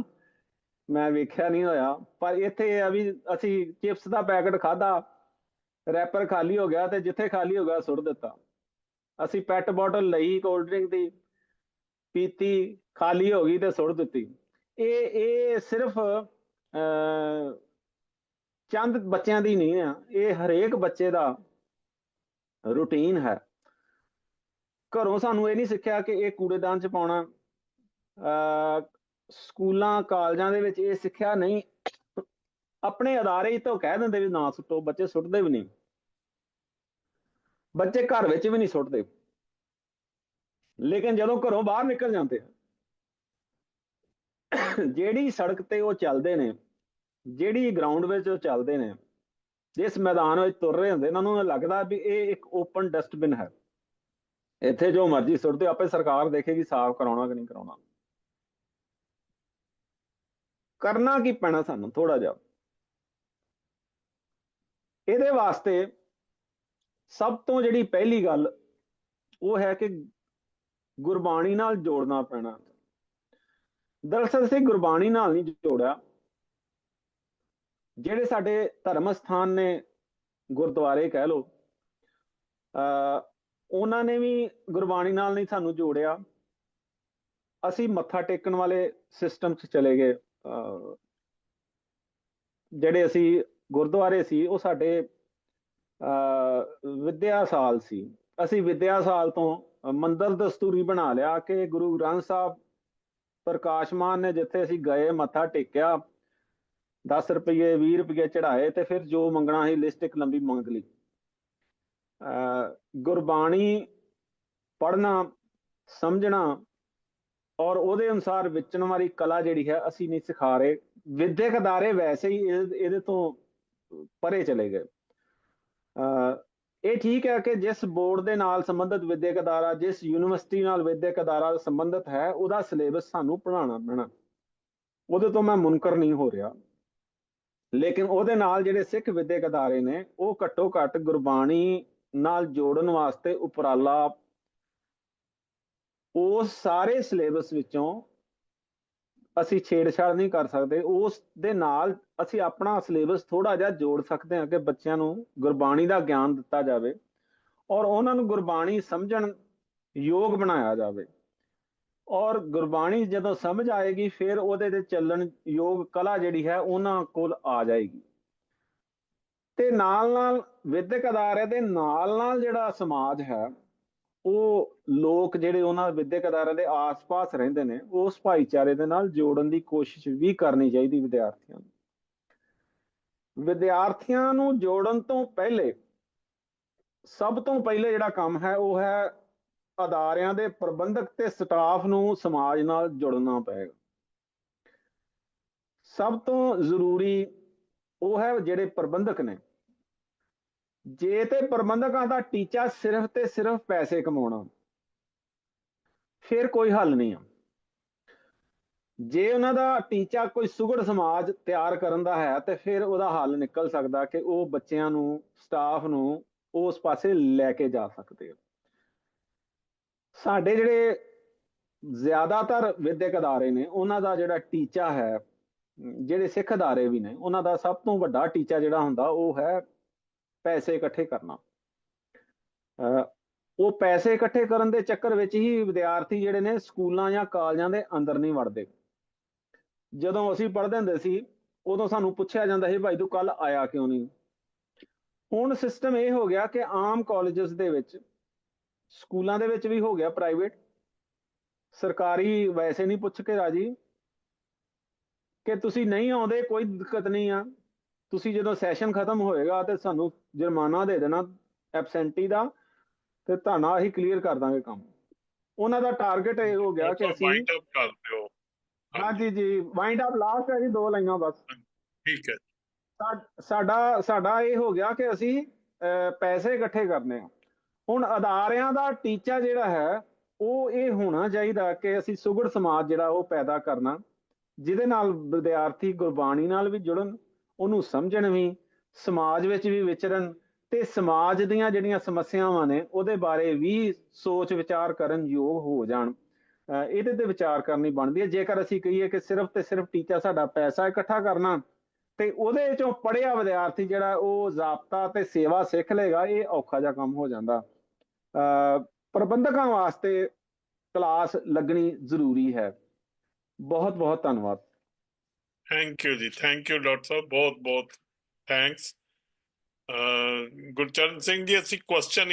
Speaker 2: ਮੈਂ ਵੇਖਿਆ ਨਹੀਂ ਹੋਇਆ। ਪਰ ਇੱਥੇ ਆ ਵੀ ਅਸੀਂ ਚਿਪਸ ਦਾ ਪੈਕਟ ਖਾਦਾ ਰੈਪਰ ਖਾਲੀ ਹੋ ਗਿਆ ਤੇ ਜਿੱਥੇ ਖਾਲੀ ਹੋ ਗਿਆ ਸੁੱਟ ਦਿੱਤਾ। ਅਸੀਂ ਪੈਟ ਬੋਟਲ ਲਈ ਕੋਲਡ ਡਰਿੰਕ ਦੀ ਪੀਤੀ ਖਾਲੀ ਹੋ ਗਈ ਤੇ ਸੁੱਟ ਦਿੱਤੀ। ਇਹ ਇਹ ਸਿਰਫ ਅਹ, ਚੰਦ ਬੱਚਿਆਂ ਦੀ ਨਹੀਂ ਆ। ਇਹ ਹਰੇਕ ਬੱਚੇ ਦਾ ਰੁਟੀਨ ਹੈ। ਘਰੋਂ ਸਾਨੂੰ ਇਹ ਨਹੀਂ ਸਿੱਖਿਆ ਕਿ ਇਹ ਕੂੜੇਦਾਨ ਚ ਪਾਉਣਾ। ਅਹ, ਸਕੂਲਾਂ ਕਾਲਜਾਂ ਦੇ ਵਿੱਚ ਇਹ ਸਿੱਖਿਆ ਨਹੀਂ। ਆਪਣੇ ਅਦਾਰੇ ਹੀ ਤਾਂ ਕਹਿ ਦਿੰਦੇ ਵੀ ਨਾ ਸੁੱਟੋ ਬੱਚੇ ਸੁੱਟਦੇ ਵੀ ਨਹੀਂ। ਬੱਚੇ ਘਰ ਵਿੱਚ ਵੀ ਨਹੀਂ ਸੁੱਟਦੇ। ਲੇਕਿਨ ਜਦੋਂ ਘਰੋਂ ਬਾਹਰ ਨਿਕਲ ਜਾਂਦੇ ਆ ਜਿਹੜੀ ਸੜਕ ਤੇ ਉਹ ਚੱਲਦੇ ਨੇ ਜਿਹੜੀ ਗਰਾਊਂਡ ਵਿੱਚ ਉਹ ਚੱਲਦੇ ਨੇ, ਜਿਸ ਮੈਦਾਨ ਵਿੱਚ ਤੁਰ ਰਹੇ ਹੁੰਦੇ, ਇਹਨਾਂ ਨੂੰ ਲੱਗਦਾ ਵੀ ਇਹ ਇੱਕ ਓਪਨ ਡਸਟਬਿਨ ਹੈ। ਇੱਥੇ ਜੋ ਮਰਜ਼ੀ ਸੁੱਟਦੇ ਦਿਓ, ਆਪੇ ਸਰਕਾਰ ਦੇਖੇਗੀ ਸਾਫ਼ ਕਰਾਉਣਾ ਕਿ ਨਹੀਂ ਕਰਾਉਣਾ। ਕਰਨਾ ਕੀ ਪੈਣਾ ਸਾਨੂੰ ਥੋੜਾ ਜਿਹਾ? ਇਹਦੇ ਵਾਸਤੇ ਸਭ ਤੋਂ ਜਿਹੜੀ ਪਹਿਲੀ ਗੱਲ ਉਹ ਹੈ ਕਿ ਗੁਰਬਾਣੀ ਨਾਲ ਜੋੜਨਾ ਪੈਣਾ। ਦਰਅਸਲ ਅਸੀਂ ਗੁਰਬਾਣੀ ਨਾਲ ਨਹੀਂ ਜੋੜਿਆ। ਜਿਹੜੇ ਸਾਡੇ ਧਰਮ ਸਥਾਨ ਨੇ, ਗੁਰਦੁਆਰੇ ਕਹਿ ਲਓ ਅ ਉਹਨਾਂ ਨੇ ਵੀ ਗੁਰਬਾਣੀ ਨਾਲ ਨਹੀਂ ਸਾਨੂੰ ਜੋੜਿਆ। ਅਸੀਂ ਮੱਥਾ ਟੇਕਣ ਵਾਲੇ ਸਿਸਟਮ 'ਚ ਚਲੇ ਗਏ। ਜਿਹੜੇ ਅਸੀਂ ਗੁਰਦੁਆਰੇ ਸੀ, ਉਹ ਸਾਡੇ ਅ ਵਿਦਿਆ ਸਾਲ ਸੀ। ਅਸੀਂ ਵਿਦਿਆ ਸਾਲ ਤੋਂ ਮੰਦਰ ਦਸਤੂਰੀ ਬਣਾ ਲਿਆ ਕਿ ਗੁਰੂ ਗ੍ਰੰਥ ਸਾਹਿਬ ਪ੍ਰਕਾਸ਼ਮਾਨ ਨੇ ਜਿੱਥੇ ਅਸੀਂ ਗਏ, ਮੱਥਾ ਟੇਕਿਆ। 10 ਰੁਪਏ 20 ਰੁਪਏ ਚੜਾਏ ਤੇ ਫਿਰ ਜੋ ਮੰਗਣਾ ਸੀ ਲਿਸਟ ਇੱਕ ਲੰਬੀ ਮੰਗ ਲਈ। ਅ ਗੁਰਬਾਣੀ ਪੜ੍ਹਨਾ, ਸਮਝਣਾ ਔਰ ਉਹਦੇ ਅਨੁਸਾਰ ਵਿਚਣ ਵਾਲੀ ਕਲਾ ਜਿਹੜੀ ਹੈ ਅਸੀਂ ਨਹੀਂ ਸਿਖਾ ਰਹੇ। ਵਿਦਿਅਕ ਅਦਾਰੇ ਵੈਸੇ ਹੀ ਇਹਦੇ ਤੋਂ ਪਰੇ ਚਲੇ ਗਏ। ਅ ਇਹ ਠੀਕ ਹੈ ਕਿ ਜਿਸ ਬੋਰਡ ਦੇ ਨਾਲ ਸੰਬੰਧਿਤ ਵਿਦਿਅਕ ਅਦਾਰਾ, ਜਿਸ ਯੂਨੀਵਰਸਿਟੀ ਨਾਲ ਵਿਦਿਅਕ ਅਦਾਰਾ ਸੰਬੰਧਿਤ ਹੈ, ਉਹਦਾ ਸਿਲੇਬਸ ਸਾਨੂੰ ਪੜ੍ਹਾਉਣਾ ਪੈਣਾ। ਉਹਦੇ ਤੋਂ ਮੈਂ ਮੁਨਕਰ ਨਹੀਂ ਹੋ ਰਿਹਾ। ਲੇਕਿਨ ਉਹਦੇ ਨਾਲ ਜਿਹੜੇ ਸਿੱਖ ਵਿਦਿਅਕ ਅਦਾਰੇ ਨੇ, ਉਹ ਘੱਟੋ ਘੱਟ ਗੁਰਬਾਣੀ ਨਾਲ ਜੋੜਨ ਵਾਸਤੇ ਉਪਰਾਲਾ ਉਸ ਸਾਰੇ ਸਿਲੇਬਸ ਵਿੱਚੋਂ ਅਸੀਂ ਛੇੜਛਾੜ ਨਹੀਂ ਕਰ ਸਕਦੇ। ਉਸ ਦੇ ਨਾਲ ਅਸੀਂ ਆਪਣਾ ਸਿਲੇਬਸ ਥੋੜਾ ਜਿਹਾ ਜੋੜ ਸਕਦੇ ਹਾਂ ਕਿ ਬੱਚਿਆਂ ਨੂੰ ਗੁਰਬਾਣੀ ਦਾ ਗਿਆਨ ਦਿੱਤਾ ਜਾਵੇ ਔਰ ਉਹਨਾਂ ਨੂੰ ਗੁਰਬਾਣੀ ਸਮਝਣ ਯੋਗ ਬਣਾਇਆ ਜਾਵੇ। ਔਰ ਗੁਰਬਾਣੀ ਜਦੋਂ ਸਮਝ ਆਏਗੀ, ਫਿਰ ਉਹਦੇ ਤੇ ਚੱਲਣ ਯੋਗ ਕਲਾ ਜਿਹੜੀ ਹੈ, ਉਹਨਾਂ ਕੋਲ ਆ ਜਾਏਗੀ। ਤੇ ਨਾਲ ਨਾਲ ਵਿਦਿਅਕ ਅਦਾਰੇ ਦੇ ਨਾਲ ਨਾਲ ਜਿਹੜਾ ਸਮਾਜ ਹੈ, ਉਹ ਲੋਕ ਜਿਹੜੇ ਉਹਨਾਂ ਵਿਦਿਅਕ ਅਦਾਰਿਆਂ ਦੇ ਆਸ-ਪਾਸ ਰਹਿੰਦੇ ਨੇ, ਉਸ ਭਾਈਚਾਰੇ ਦੇ ਨਾਲ ਜੋੜਨ ਦੀ ਕੋਸ਼ਿਸ਼ ਵੀ ਕਰਨੀ ਚਾਹੀਦੀ ਵਿਦਿਆਰਥੀਆਂ ਨੂੰ। ਵਿਦਿਆਰਥੀਆਂ ਨੂੰ ਜੋੜਨ ਤੋਂ ਪਹਿਲੇ, ਸਭ ਤੋਂ ਪਹਿਲੇ ਜਿਹੜਾ ਕੰਮ ਹੈ, ਉਹ ਹੈ ਅਦਾਰਿਆਂ ਦੇ ਪ੍ਰਬੰਧਕ ਤੇ ਸਟਾਫ ਨੂੰ ਸਮਾਜ ਨਾਲ ਜੁੜਨਾ ਪਏਗਾ। ਸਭ ਤੋਂ ਜ਼ਰੂਰੀ ਉਹ ਹੈ ਜਿਹੜੇ ਪ੍ਰਬੰਧਕ ਨੇ। ਜੇ ਤੇ ਪ੍ਰਬੰਧਕਾਂ ਦਾ ਟੀਚਾ ਸਿਰਫ ਤੇ ਸਿਰਫ ਪੈਸੇ ਕਮਾਉਣਾ, ਫਿਰ ਕੋਈ ਹੱਲ ਨਹੀਂ ਆ। ਜੇ ਉਹਨਾਂ ਦਾ ਟੀਚਾ ਕੋਈ ਸੁਗੜ ਸਮਾਜ ਤਿਆਰ ਕਰਨ ਦਾ ਹੈ, ਤੇ ਫਿਰ ਉਹਦਾ ਹੱਲ ਨਿਕਲ ਸਕਦਾ ਕਿ ਉਹ ਬੱਚਿਆਂ ਨੂੰ ਸਟਾਫ ਨੂੰ ਉਸ ਪਾਸੇ ਲੈ ਕੇ ਜਾ ਸਕਦੇ ਆ। ਸਾਡੇ ਜਿਹੜੇ ਜ਼ਿਆਦਾਤਰ ਵਿਦਿਅਕ ਅਦਾਰੇ ਨੇ, ਉਹਨਾਂ ਦਾ ਜਿਹੜਾ ਟੀਚਾ ਹੈ, ਜਿਹੜੇ ਸਿੱਖ ਅਦਾਰੇ ਵੀ ਨੇ, ਉਹਨਾਂ ਦਾ ਸਭ ਤੋਂ ਵੱਡਾ ਟੀਚਾ ਜਿਹੜਾ ਹੁੰਦਾ, ਉਹ ਹੈ ਪੈਸੇ ਇਕੱਠੇ ਕਰਨਾ। ਉਹ ਪੈਸੇ ਇਕੱਠੇ ਕਰਨ ਦੇ ਚੱਕਰ ਵਿੱਚ ਹੀ ਵਿਦਿਆਰਥੀ ਜਿਹੜੇ ਨੇ, ਸਕੂਲਾਂ ਜਾਂ ਕਾਲਜਾਂ ਦੇ ਅੰਦਰ ਨਹੀਂ ਵੜਦੇ। ਜਦੋਂ ਅਸੀਂ ਪੜ੍ਹਦੇ ਹੁੰਦੇ ਸੀ, ਉਦੋਂ ਸਾਨੂੰ ਪੁੱਛਿਆ ਜਾਂਦਾ ਸੀ, ਭਾਈ ਤੂੰ ਕੱਲ ਆਇਆ ਕਿਉਂ ਨਹੀਂ? ਹੁਣ ਸਿਸਟਮ ਇਹ ਹੋ ਗਿਆ ਕਿ ਆਮ ਕਾਲਜਸ ਦੇ ਵਿੱਚ ਸਕੂਲਾਂ ਦੇ ਵਿੱਚ ਵੀ ਹੋ ਗਿਆ ਪ੍ਰਾਈਵੇਟ ਸਰਕਾਰੀ ਵੈਸੇ ਨਹੀਂ ਪੁੱਛ ਕੇ ਰਾਜੀ। ਕਿ ਤੁਸੀਂ ਨਹੀਂ ਆਉਂਦੇ ਕੋਈ ਦਿੱਕਤ ਨਹੀਂ ਆ। ਤੁਸੀਂ ਜਦੋਂ ਸੈਸ਼ਨ ਖਤਮ ਹੋਏਗਾ ਤੇ ਸਾਨੂੰ ਜੁਰਮਾਨਾ ਦੇ ਦੇਣਾ ਐਬਸੈਂਟੀ ਦਾ ਤੇ ਤੁਹਾਨੂੰ ਅਸੀਂ ਕਲੀਅਰ ਕਰ ਦਾਂਗੇ ਕੰਮ। ਉਹਨਾਂ ਦਾ ਟਾਰਗੇਟ ਇਹ ਹੋ ਗਿਆ ਕਿ ਅਸੀਂ
Speaker 1: ਵਾਈਂਡ ਅਪ ਕਰ ਦਿਓ।
Speaker 2: ਹਾਂਜੀ ਜੀ ਵਾਈਂਡ ਅਪ ਲਾਸਟ ਹੈ ਜੀ ਦੋ ਲਾਈਨਾਂ ਬਸ।
Speaker 1: ਠੀਕ ਹੈ
Speaker 2: ਸਾਡਾ ਸਾਡਾ ਇਹ ਹੋ ਗਿਆ ਕਿ ਅਸੀਂ ਪੈਸੇ ਇਕੱਠੇ ਕਰਨੇ ਆ। ਹੁਣ ਅਦਾਰਿਆਂ ਦਾ ਟੀਚਾ ਜਿਹੜਾ ਹੈ, ਉਹ ਇਹ ਹੋਣਾ ਚਾਹੀਦਾ ਕਿ ਅਸੀਂ ਸੁਗੜ ਸਮਾਜ ਜਿਹੜਾ ਉਹ ਪੈਦਾ ਕਰਨਾ, ਜਿਹਦੇ ਨਾਲ ਵਿਦਿਆਰਥੀ ਗੁਰਬਾਣੀ ਨਾਲ ਵੀ ਜੁੜਨ, ਉਹਨੂੰ ਸਮਝਣ ਵੀ, ਸਮਾਜ ਵਿੱਚ ਵੀ ਵਿਚਰਨ ਤੇ ਸਮਾਜ ਦੀਆਂ ਜਿਹੜੀਆਂ ਸਮੱਸਿਆਵਾਂ ਨੇ, ਉਹਦੇ ਬਾਰੇ ਵੀ ਸੋਚ ਵਿਚਾਰ ਕਰਨ ਯੋਗ ਹੋ ਜਾਣ। ਇਹਦੇ ਤੇ ਵਿਚਾਰ ਕਰਨੀ ਬਣਦੀ ਹੈ। ਜੇਕਰ ਅਸੀਂ ਕਹੀਏ ਕਿ ਸਿਰਫ ਤੇ ਸਿਰਫ ਟੀਚਾ ਸਾਡਾ ਪੈਸਾ ਇਕੱਠਾ ਕਰਨਾ, ਤੇ ਉਹਦੇ ਚੋਂ ਪੜਿਆ ਵਿਦਿਆਰਥੀ ਜਿਹੜਾ ਉਹ ਜ਼ਾਬਤਾ ਤੇ ਸੇਵਾ ਸਿੱਖ ਲੇਗਾ ਇਹ ਔਖਾ ਜਿਹਾ ਕੰਮ ਹੋ ਜਾਂਦਾ। ਪ੍ਰਬੰਧਕਾਂ ਵਾਸਤੇ ਕਲਾਸ ਲੱਗਣੀ ਜ਼ਰੂਰੀ ਹੈ। ਬਹੁਤ ਬਹੁਤ ਧੰਨਵਾਦ।
Speaker 1: Thank you ji thank you doctor ਸਾਹਿਬ, ਬਹੁਤ ਬਹੁਤ ਥੈਂਕਸ ਗੁਰਚਰਨ ਸਿੰਘ ਜੀ, ਅਸੀਂ ਕੁਐਸਚਨ